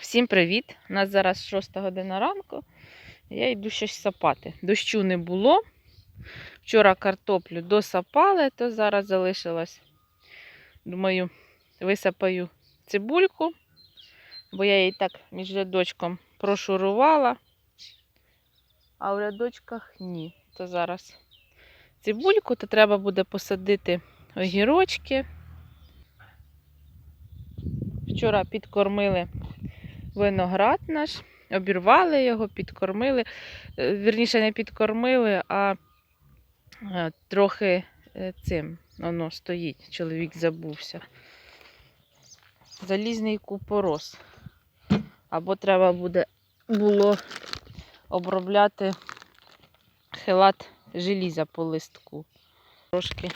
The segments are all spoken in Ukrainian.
Всім привіт! У нас зараз 6 година ранку. Я йду щось сапати. Дощу не було. Вчора картоплю досапали, то зараз залишилось. Думаю, висапаю цибульку, бо я її так між рядочком прошурувала. А в рядочках ні. То зараз цибульку, то треба буде посадити огірочки. Вчора підкормили виноград наш, обірвали його, підкормили. Е, Вірніше, не підкормили, а е, трохи е, цим воно стоїть. Чоловік забувся. Залізний купорос. Або треба буде було обробляти хилат желіза по листку. Трошки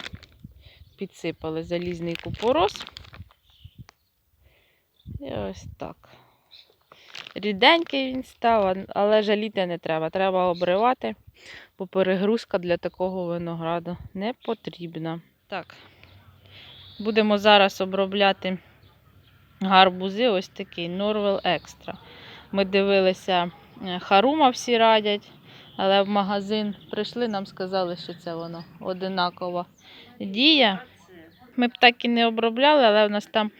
підсипали залізний купорос. І ось так. Ріденький він став, але жаліти не треба. Треба обривати, бо перегрузка для такого винограду не потрібна. Так, будемо зараз обробляти гарбузи. Ось такий Norwell Extra. Ми дивилися, е, Харума всі радять, але в магазин прийшли, нам сказали, що це воно одинакова дія. Ми б так і не обробляли, але в нас там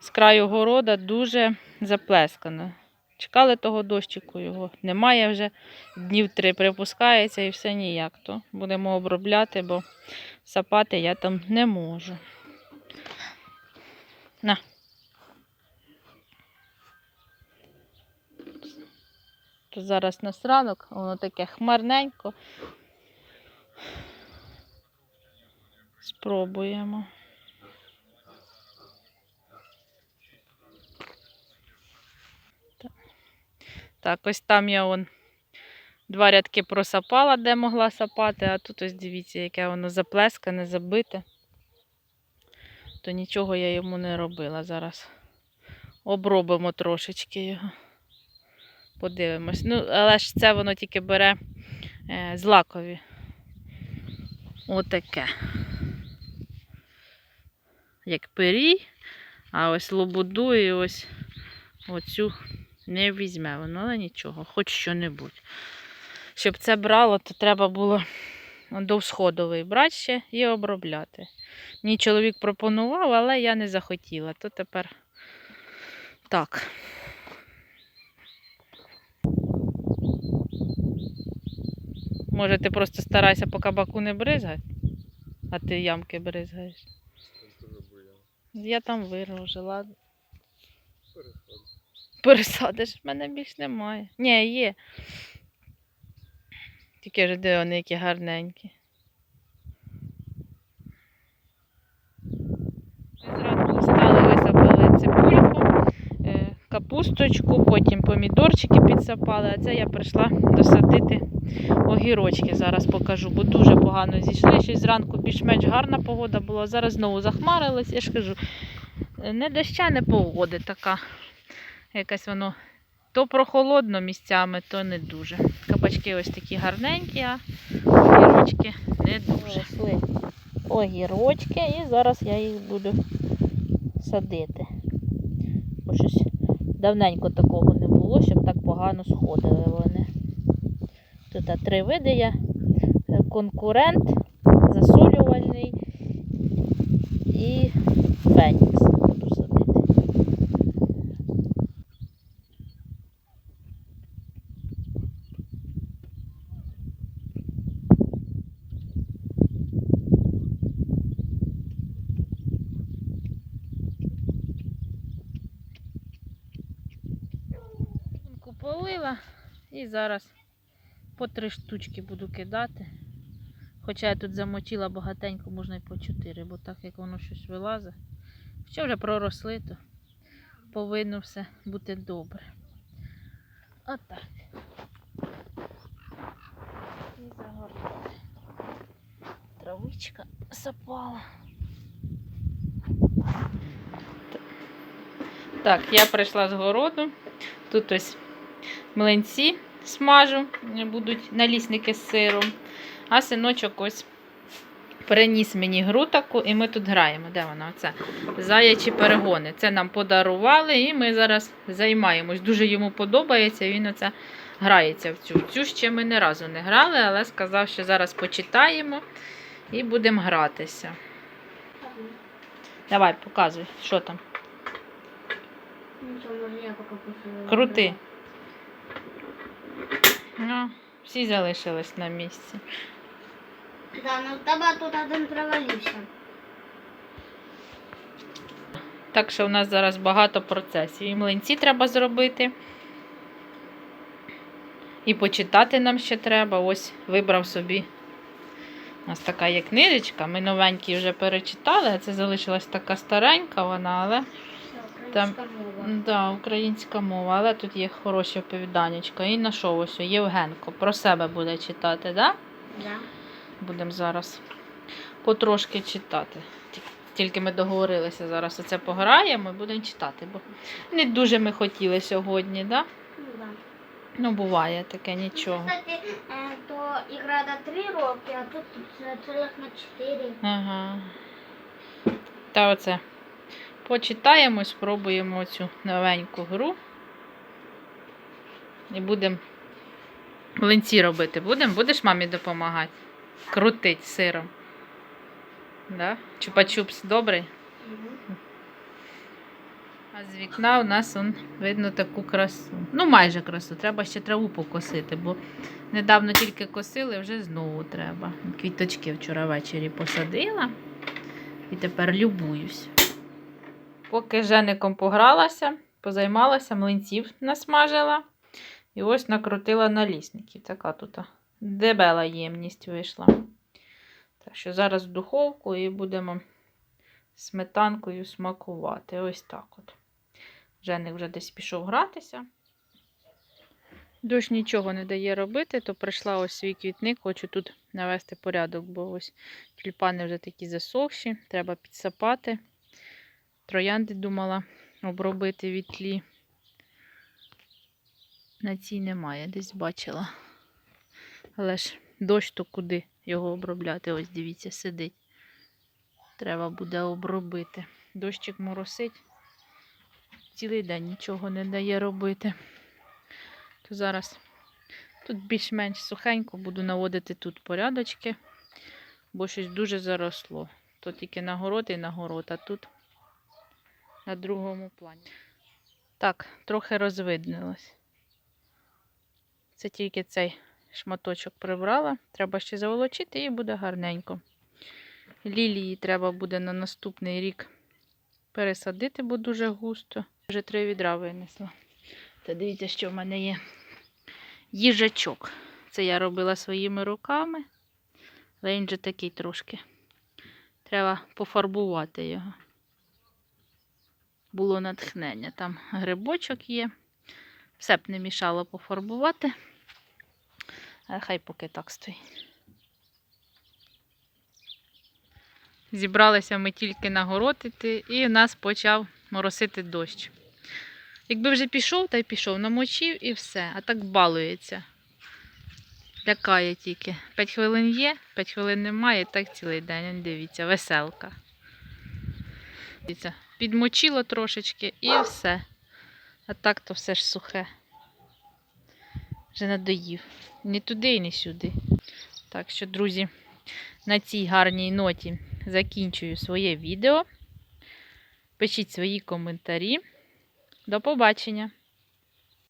з краю города дуже заплескано. Чекали того дощику його. Немає вже днів три, припускається і все ніяк. То будемо обробляти, бо сапати я там не можу. На. То зараз на ранок, воно таке хмарненько. Спробуємо. Так, ось там я он два рядки просапала, де могла сапати, а тут ось дивіться, яке воно заплескане, забите. То нічого я йому не робила зараз. Обробимо трошечки його. Подивимось. Ну, але ж це воно тільки бере е, злакові. Отаке. Як пирій, а ось лобуду і ось оцю не візьме воно, але нічого, хоч що-небудь. Щоб це брало, то треба було довсходовий брати ще і обробляти. Мій чоловік пропонував, але я не захотіла. То тепер так. Може, ти просто старайся по кабаку не бризгати, а ти ямки бризгаєш. Я там вирожу, ладно. Пересадиш, в мене більш немає. Ні, є. Тільки ж де вони які гарненькі. Ми зранку встали, висапали цибульку, е, капусточку, потім помідорчики підсапали, а це я прийшла досадити огірочки. Зараз покажу, бо дуже погано зійшли. Й зранку більш-менш гарна погода була. Зараз знову захмарилась, я ж кажу, е, не доща, не погоди така. Якась воно то прохолодно місцями, то не дуже. Кабачки ось такі гарненькі, а огірочки не дуже. Огірочки і зараз я їх буду садити. Бо щось давненько такого не було, щоб так погано сходили вони. Тут три види. Е, Конкурент, засолювальний і фенікс буду садити. Тонку полила і зараз по три штучки буду кидати. Хоча я тут замочила багатенько, можна і по чотири, бо так як воно щось вилазить. Що вже проросли, то повинно все бути добре. Отак. І загортаю. Травичка запала. Так, я прийшла з городу. Тут ось млинці смажу, будуть налісники з сиром. А синочок ось Приніс мені гру таку, і ми тут граємо. Де вона? Оце заячі перегони. Це нам подарували, і ми зараз займаємось. Дуже йому подобається. Він оце грається в цю. В Цю ще ми не разу не грали, але сказав, що зараз почитаємо і будемо гратися. Давай, показуй, що там. Крути. Ну, всі залишились на місці. Да, но в тебе тут один провалився. Так що у нас зараз багато процесів. І млинці треба зробити. І почитати нам ще треба. Ось вибрав собі. У нас така є книжечка. Ми новенькі вже перечитали, а це залишилась така старенька вона, але Там- мова. да, українська мова, але тут є хороші оповіданечка. І знайшов ось Євгенко. Про себе буде читати, да? Да. Будемо зараз потрошки читати. Тільки ми договорилися зараз оце пограємо і будемо читати, бо не дуже ми хотіли сьогодні, да? Ну, да. Ну, буває таке нічого. Кстати, е, то ігра на 3 роки, а тут це на 4. Ага. Та оце. Почитаємо, спробуємо цю новеньку гру. І будемо млинці робити. Будемо? Будеш мамі допомагати? Крутить сиром. Да? Чупа-чупс добрий? А з вікна у нас он, видно таку красу. Ну, майже красу. Треба ще траву покосити, бо недавно тільки косили, вже знову треба. Квіточки вчора ввечері посадила і тепер любуюсь. Поки Жеником погралася, позаймалася, млинців насмажила. І ось накрутила налісників. Така тут дебела ємність вийшла. Так що зараз в духовку і будемо сметанкою смакувати. Ось так от. Женик вже десь пішов гратися. Дощ нічого не дає робити, то прийшла ось свій квітник, хочу тут навести порядок, бо ось тюльпани вже такі засохші, треба підсапати. Троянди думала обробити від тлі. На цій немає, десь бачила. Але ж дощ то куди його обробляти? Ось дивіться, сидить. Треба буде обробити. Дощик моросить. Цілий день нічого не дає робити. То зараз тут більш-менш сухенько буду наводити тут порядочки, бо щось дуже заросло. То тільки на город і на город, а тут на другому плані. Так, трохи розвиднилось. Це тільки цей шматочок прибрала. Треба ще заволочити і буде гарненько. Лілії треба буде на наступний рік пересадити, бо дуже густо. Вже три відра винесла. Та дивіться, що в мене є їжачок. Це я робила своїми руками. Але він же такий трошки. Треба пофарбувати його. Було натхнення. Там грибочок є. Все б не мішало пофарбувати. Хай поки так стоїть. Зібралися ми тільки на город іти, і в нас почав моросити дощ. Якби вже пішов, та й пішов, намочив і все, а так балується. Лякає тільки. П'ять хвилин є, п'ять хвилин немає, так цілий день. Дивіться, веселка. Дивіться, підмочило трошечки і все. А так то все ж сухе. Вже надоїв. Ні туди, ні сюди. Так що, друзі, на цій гарній ноті закінчую своє відео. Пишіть свої коментарі. До побачення!